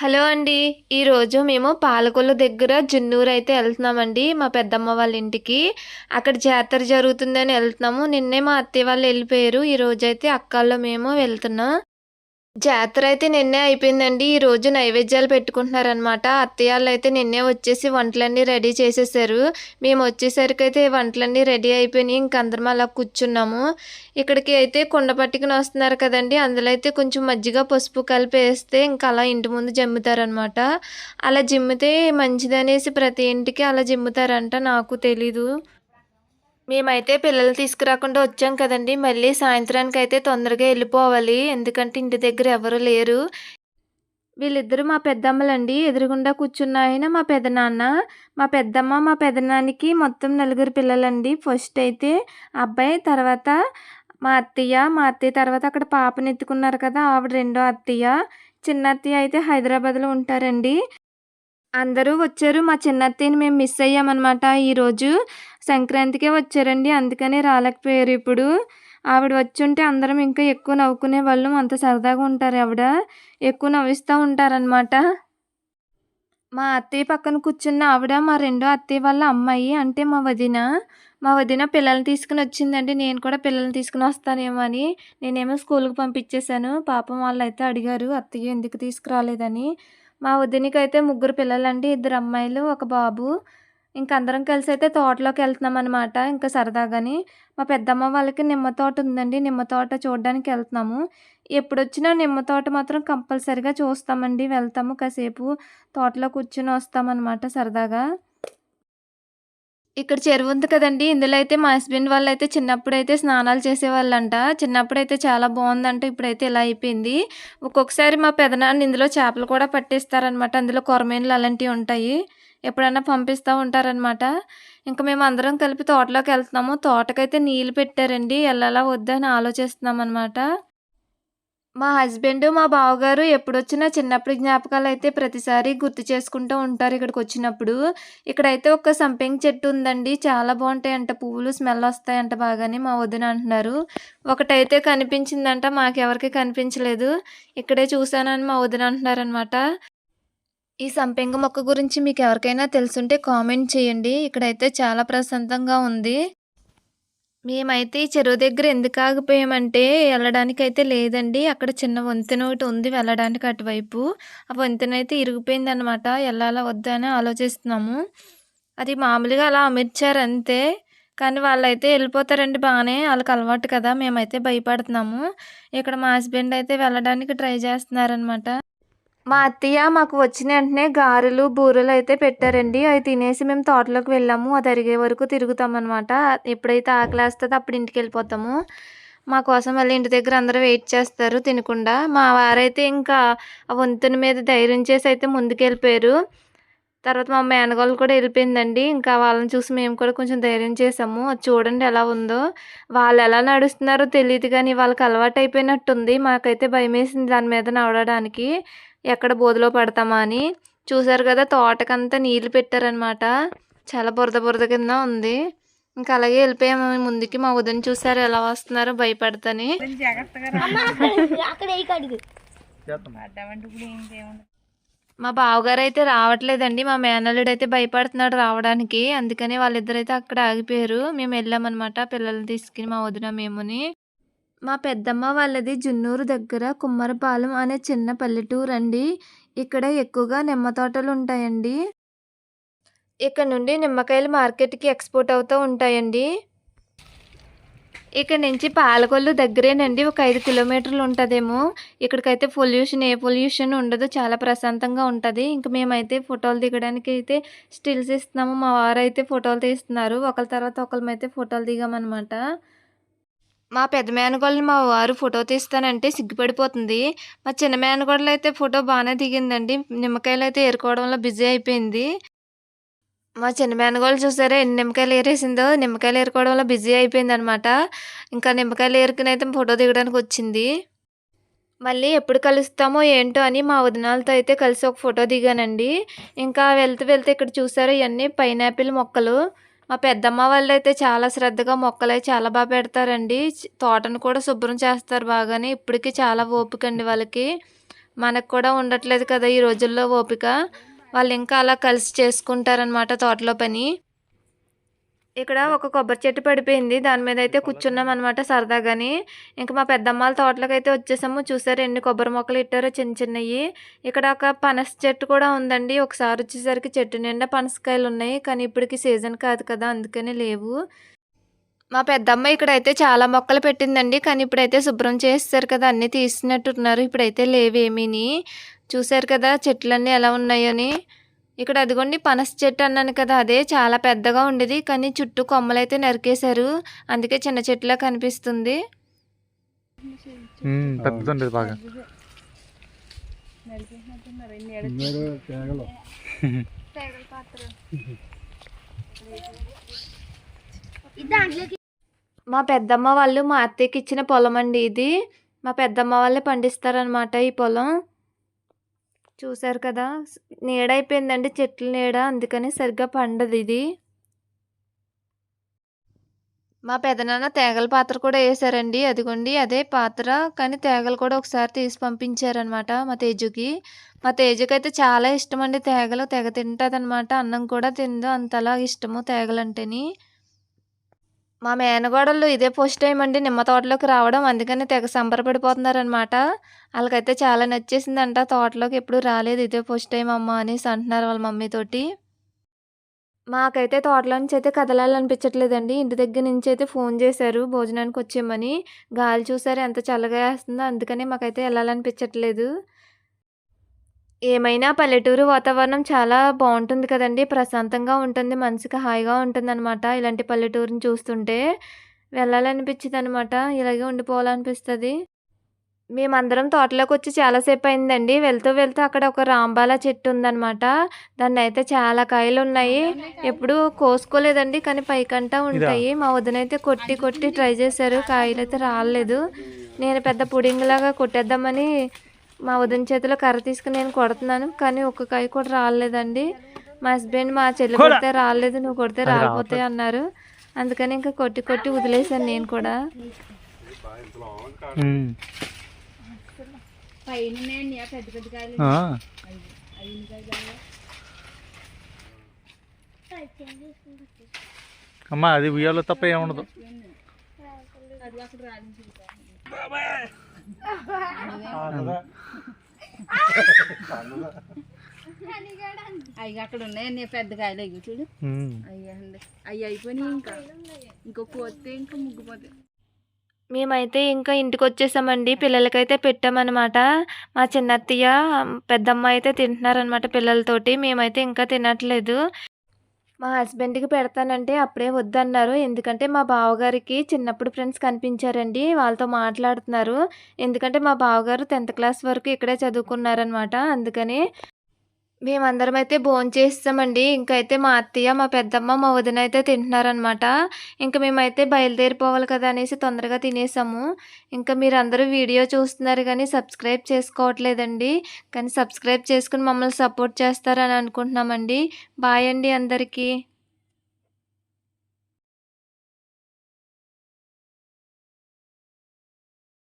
Hello అండి. ఈరోజు మేము పాలకొల్లు దగ్గర జున్నూరు అయితే వెళ్తున్నామండి మా పెద్దమ్మ వాళ్ళ ఇంటికి. అక్కడ జాతర జరుగుతుందని వెళ్తున్నాము. నిన్నే మా అత్తయ్య వాళ్ళు వెళ్ళిపోయారు. ఈరోజు అయితే అక్కల్లో మేము వెళ్తున్నాం. జాతర అయితే నిన్నే అయిపోయిందండి. ఈ రోజు నైవేద్యాలు పెట్టుకుంటున్నారనమాట అత్తయ్యాళ్ళు అయితే నిన్నే వచ్చేసి వంటలన్నీ రెడీ చేసేసారు. మేము వచ్చేసరికి అయితే వంటలన్నీ రెడీ అయిపోయినాయి. ఇంక అందరం అలా కూర్చున్నాము. ఇక్కడికి అయితే కుండ పట్టుకుని వస్తున్నారు కదండి. అందులో అయితే కొంచెం మజ్జిగ పసుపు కలిపి వేస్తే ఇంకా అలా ఇంటి ముందు జమ్ముతారనమాట అలా జిమ్మితే మంచిదనేసి ప్రతి ఇంటికి అలా జిమ్ముతారంట నాకు తెలీదు. మేమైతే పిల్లలు తీసుకురాకుండా వచ్చాం కదండి. మళ్ళీ సాయంత్రానికి అయితే తొందరగా వెళ్ళిపోవాలి. ఎందుకంటే ఇంటి దగ్గర ఎవరు లేరు. వీళ్ళిద్దరు మా పెద్దమ్మలండి. ఎదురుగుండా కూర్చున్న ఆయన మా పెదనాన్న. మా పెద్దమ్మ మా పెదనానికి మొత్తం నలుగురు పిల్లలండి. ఫస్ట్ అయితే అబ్బాయి తర్వాత మా అత్తయ్య. మా అత్తయ్య తర్వాత అక్కడ పాపని ఎత్తుకున్నారు కదా ఆవిడ రెండో అత్తయ్య. చిన్న అత్తయ్య అయితే హైదరాబాద్లో ఉంటారండి. అందరూ వచ్చారు. మా చిన్నత్తయ్యని మేము మిస్ అయ్యామన్నమాట ఈరోజు. సంక్రాంతికే వచ్చారండి. అందుకని రాలేకపోయారు ఇప్పుడు. ఆవిడ వచ్చి ఉంటే అందరం ఇంకా ఎక్కువ నవ్వుకునే వాళ్ళం. అంత సరదాగా ఉంటారు ఆవిడ. ఎక్కువ నవ్విస్తూ ఉంటారనమాట మా అత్తయ్య పక్కన కూర్చున్న ఆవిడ మా రెండో అత్తయ్య వాళ్ళ అమ్మాయి అంటే మా వదిన. మా వదిన పిల్లల్ని తీసుకుని వచ్చిందండి. నేను కూడా పిల్లల్ని తీసుకుని వస్తానేమో అని. నేనేమో స్కూల్కి పంపించేశాను. పాపం వాళ్ళు అయితే అడిగారు అత్తయ్య ఎందుకు తీసుకురాలేదని? మా వదినకి అయితే ముగ్గురు పిల్లలండి ఇద్దరు అమ్మాయిలు ఒక బాబు. ఇంక అందరం కలిసి అయితే తోటలోకి వెళ్తున్నాం అనమాట ఇంకా సరదాగాని మా పెద్దమ్మ వాళ్ళకి నిమ్మ తోట ఉందండి. నిమ్మ తోట చూడడానికి వెళ్తున్నాము. ఎప్పుడు వచ్చినా నిమ్మ తోట మాత్రం కంపల్సరిగా చూస్తామండి. వెళ్తాము కాసేపు. తోటలో కూర్చుని వస్తామన్నమాట సరదాగా. ఇక్కడ చెరువు ఉంది కదండి. ఇందులో అయితే మా హస్బెండ్ వాళ్ళు అయితే చిన్నప్పుడు అయితే స్నానాలు చేసేవాళ్ళంట. చిన్నప్పుడు అయితే చాలా బాగుందంట. ఇప్పుడైతే ఇలా అయిపోయింది. ఒక్కొక్కసారి మా పెదనాన్న ఇందులో చేపలు కూడా పట్టేస్తారనమాట అందులో కొరమేన్లు అలాంటివి ఉంటాయి. ఎప్పుడైనా పంపిస్తూ ఉంటారనమాట ఇంకా మేము అందరం కలిపి తోటలోకి వెళ్తున్నాము. తోటకైతే నీళ్ళు పెట్టారండి. వెళ్ళాలా వద్దా అని ఆలోచిస్తున్నాం అనమాట మా హస్బెండ్ మా బావగారు ఎప్పుడొచ్చినా చిన్నప్పుడు జ్ఞాపకాలు అయితే ప్రతిసారి గుర్తు చేసుకుంటూ ఉంటారు ఇక్కడికి వచ్చినప్పుడు ఇక్కడైతే ఒక సంపెంగ చెట్టు ఉందండి. చాలా బాగుంటాయంట. పువ్వులు స్మెల్ వస్తాయంట బాగానే మా వదిన అంటున్నారు. ఒకటైతే కనిపించిందంట. మాకెవరికి కనిపించలేదు. ఇక్కడే చూశానని మా వదిన అంటున్నారనమాట ఈ సంపెంగ మొక్క గురించి మీకు ఎవరికైనా తెలుసుంటే కామెంట్ చేయండి. ఇక్కడైతే చాలా ప్రశాంతంగా ఉంది. మేమైతే ఈ చెరువు దగ్గర ఎందుకు ఆగిపోయామంటే వెళ్ళడానికి అయితే లేదండి. అక్కడ చిన్న వంతెన ఒకటి ఉంది వెళ్ళడానికి అటువైపు. ఆ వంతెన అయితే ఇరిగిపోయింది అనమాట వెళ్ళాలా వద్దా అని ఆలోచిస్తున్నాము. అది మామూలుగా అలా అమర్చారు అంతే. కానీ వాళ్ళైతే వెళ్ళిపోతారండి బాగానే వాళ్ళకి అలవాటు కదా. మేమైతే భయపడుతున్నాము. ఇక్కడ మా హస్బెండ్ అయితే వెళ్ళడానికి ట్రై చేస్తున్నారనమాట మా అత్తయ్య మాకు వచ్చిన వెంటనే గారెలు బూరెలు అయితే పెట్టారండి. అవి తినేసి మేము తోటలోకి వెళ్ళాము. అది అరిగే వరకు తిరుగుతామన్నమాట. ఎప్పుడైతే ఆకలి వేస్తుందో అప్పుడు ఇంటికి వెళ్ళిపోతాము. మా కోసం మళ్ళీ ఇంటి దగ్గర అందరూ వెయిట్ చేస్తారు తినకుండా. మా వారైతే ఇంకా ఆ వంతుని మీద ధైర్యం చేసి అయితే ముందుకెళ్ళిపోయారు తర్వాత మా మేనగాళ్ళు కూడా వెళ్ళిపోయిందండి. ఇంకా వాళ్ళని చూసి మేము కూడా కొంచెం ధైర్యం చేసాము అది చూడండి ఎలా ఉందో. వాళ్ళు ఎలా నడుస్తున్నారో తెలియదు కానీ వాళ్ళకి అలవాటు అయిపోయినట్టుంది. మాకైతే భయం వేసింది దాని మీద నడవడానికి. ఎక్కడ బోధలో పడతామా అని. చూసారు కదా తోటకంతా నీళ్ళు పెట్టారనమాట చాలా బురద బురద కింద ఉంది. ఇంకా అలాగే వెళ్ళిపోయాము ముందుకి. మా వదిన చూసారు ఎలా వస్తున్నారో భయపడతాని. మా బావగారు అయితే రావట్లేదండి. మా మేనల్లుడు అయితే భయపడుతున్నాడు రావడానికి. అందుకని వాళ్ళిద్దరైతే అక్కడ ఆగిపోయారు. మేము వెళ్ళామన్నమాట పిల్లల్ని తీసుకుని మా వదిన మేముని. మా పెద్దమ్మ వాళ్ళది జున్నూరు దగ్గర కుమ్మరపాలెం అనే చిన్న పల్లెటూరు అండి ఇక్కడ ఎక్కువగా నిమ్మ తోటలు ఉంటాయండి ఇక్కడ నుండి నిమ్మకాయలు మార్కెట్కి ఎక్స్పోర్ట్ అవుతూ ఉంటాయండి. ఇక్కడ నుంచి పాలకొల్లు దగ్గరేనండి. ఒక ఐదు కిలోమీటర్లు ఉంటుందేమో. ఇక్కడికైతే పొల్యూషన్ ఏ పొల్యూషన్ ఉండదు. చాలా ప్రశాంతంగా ఉంటుంది. ఇంక మేమైతే ఫోటోలు దిగడానికి అయితే స్టిల్స్ ఇస్తున్నాము. మా వారు అయితే ఫోటోలు తీస్తున్నారు. ఒకరి తర్వాత ఒకరిమైతే ఫోటోలు దిగామన్నమాట. మా పెద్ద మేనగోళ్ళని మా వారు ఫోటో తీస్తానంటే సిగ్గుపడిపోతుంది. మా చిన్న మేనగోడలు అయితే ఫోటో బాగానే దిగిందండి. నిమ్మకాయలు అయితే ఏరుకోవడంలో బిజీ అయిపోయింది. మా చిన్న మేనగోళ్ళు చూసారా ఎన్ని నిమ్మకాయలు ఏరేసిందో? నిమ్మకాయలు ఏరుకోవడంలో బిజీ అయిపోయింది అనమాట ఇంకా నిమ్మకాయలు ఏరుకుని అయితే ఫోటో దిగడానికి వచ్చింది. మళ్ళీ ఎప్పుడు కలుస్తామో ఏంటో అని మా వదినాలతో అయితే కలిసి ఒక ఫోటో దిగానండి. ఇంకా వెళ్తూ వెళ్తే ఇక్కడ చూసారా ఇవన్నీ పైనాపిల్ మొక్కలు. మా పెద్దమ్మ వాళ్ళు అయితే చాలా శ్రద్ధగా మొక్కలు చాలా బాగా పెడతారండి. తోటను కూడా శుభ్రం చేస్తారు బాగానే. ఇప్పటికీ చాలా ఓపిక అండి వాళ్ళకి. మనకు కూడా ఉండట్లేదు కదా ఈ రోజుల్లో ఓపిక. వాళ్ళు ఇంకా అలా కలిసి చేసుకుంటారనమాట తోటలో పని. ఇక్కడ ఒక కొబ్బరి చెట్టు పడిపోయింది. దాని మీద అయితే కూర్చున్నాం అనమాట సరదాగాని. ఇంకా మా పెద్దమ్మాల తోటలోకి అయితే వచ్చేసాము. చూసారు ఎన్ని కొబ్బరి మొక్కలు ఇట్టారో చిన్న చిన్నవి ఇక్కడ ఒక పనస చెట్టు కూడా ఉందండి. ఒకసారి వచ్చేసరికి చెట్టు నిండా పనసకాయలు ఉన్నాయి. కానీ ఇప్పటికి సీజన్ కాదు కదా అందుకని లేవు. మా పెద్దమ్మ ఇక్కడైతే చాలా మొక్కలు పెట్టిందండి. కానీ ఇప్పుడైతే శుభ్రం చేస్తారు కదా అన్నీ తీసినట్టున్నారు. ఇప్పుడైతే లేవేమీని. చూసారు కదా చెట్లన్నీ ఎలా ఉన్నాయని. ఇక్కడ అదిగోండి పనస చెట్టు అన్నాను కదా అదే చాలా పెద్దగా ఉండేది కానీ చుట్టూ కొమ్మలైతే నరికేశారు. అందుకే చిన్న చెట్టులా కనిపిస్తుంది. పెద్దది బాగా. మా పెద్దమ్మ వాళ్ళు మా అత్తయ్యకి ఇచ్చిన పొలం అండి ఇది. మా పెద్దమ్మ వాళ్ళే పండిస్తారనమాట ఈ పొలం. చూసారు కదా? నీడ అయిపోయిందండి చెట్ల నీడ అందుకని సరిగ్గా పండదు ఇది. మా పెదనాన్న తేగల పాత్ర కూడా వేసారండి. అదిగోండి అదే పాత్ర. కానీ తేగలు కూడా ఒకసారి తీసి పంపించారనమాట మా తేజుకి. మా తేజుకి అయితే చాలా ఇష్టం అండి తేగలు. తెగ తింటుంది అన్నం కూడా తిందో. అంతలా ఇష్టము తేగలంటేని. మా మేనగోడలు ఇదే ఫస్ట్ టైం అండి నిమ్మ తోటలోకి రావడం. అందుకని తెగ సంబరపడిపోతున్నారనమాట వాళ్ళకైతే చాలా నచ్చేసిందంట. తోటలోకి ఎప్పుడు రాలేదు ఇదే ఫస్ట్ టైం అమ్మ అనేసి అంటున్నారు వాళ్ళ మమ్మీతోటి మాకైతే తోటలో నుంచి అయితే కదలాలనిపించట్లేదండి. ఇంటి దగ్గర నుంచి అయితే ఫోన్ చేశారు భోజనానికి వచ్చేయమని. గాలి చూసారు ఎంత చల్లగా వేస్తుందో అందుకని మాకైతే వెళ్ళాలనిపించట్లేదు. ఏమైనా పల్లెటూరు వాతావరణం చాలా బాగుంటుంది కదండి. ప్రశాంతంగా ఉంటుంది మనసుకి హాయిగా ఉంటుంది అనమాట ఇలాంటి పల్లెటూరుని చూస్తుంటే వెళ్ళాలనిపించింది అనమాట ఇలాగే ఉండిపోవాలనిపిస్తుంది. మేమందరం తోటలోకి వచ్చి చాలాసేపు అయిందండి వెళ్తూ వెళ్తూ అక్కడ ఒక రాంబాల చెట్టు ఉందనమాట దాన్ని అయితే చాలా కాయలు ఉన్నాయి ఎప్పుడు కోసుకోలేదండి కానీ పైకంటా ఉంటాయి. మా వదిన అయితే కొట్టి కొట్టి ట్రై చేశారు. కాయలు అయితే రాలేదు. నేను పెద్ద పుడింగ్ లాగా కొట్టేద్దామని మా వదిన చేతిలో కర్ర తీసుకుని నేను కొడుతున్నాను కానీ ఒక్క కాయ కూడా రాలేదండి. మా హస్బెండ్ మా చెల్లి కొడితే రాలేదు నువ్వు కొడితే రాలిపోతాయి అన్నారు. అందుకని ఇంకా కొట్టి కొట్టి వదిలేసాను నేను కూడా. అమ్మా అది ఉయ్యాలో తప్ప ఏముండదు. అవి అక్కడ ఉన్నాయి నీ పెద్ద కాయలు అయ్యి చూడు. ఉమ్. అయ్యండి అవి అయిపోయినాయి ఇంకా. ఇంకో పోతే ఇంకా ముగ్గుపోతాయి మేమైతే ఇంకా ఇంటికి వచ్చేసామండి పిల్లలకైతే పెట్టామన్నమాట. మా చిన్నత్తయ్య పెద్దమ్మ అయితే తింటున్నారనమాట పిల్లలతోటి మేమైతే ఇంకా తినట్లేదు. మా హస్బెండ్కి పెడతానంటే అప్పుడే వద్దన్నారు. ఎందుకంటే మా బావగారికి చిన్నప్పుడు ఫ్రెండ్స్ కనిపించారండి. వాళ్ళతో మాట్లాడుతున్నారు. ఎందుకంటే మా బావగారు టెన్త్ క్లాస్ వరకు ఇక్కడే చదువుకున్నారనమాట అందుకని మేమందరం అయితే భోంచేస్తామండి. ఇంకైతే మా అత్తయ్య మా పెద్దమ్మ మా వదిన అయితే తింటున్నారనమాట ఇంకా మేమైతే బయలుదేరిపోవాలి కదా అనేసి తొందరగా తినేసాము. ఇంకా మీరు అందరూ వీడియో చూస్తున్నారు కానీ సబ్స్క్రైబ్ చేసుకోవట్లేదండి. కానీ సబ్స్క్రైబ్ చేసుకుని మమ్మల్ని సపోర్ట్ చేస్తారని అనుకుంటున్నామండి. బాయ్ అండి అందరికీ.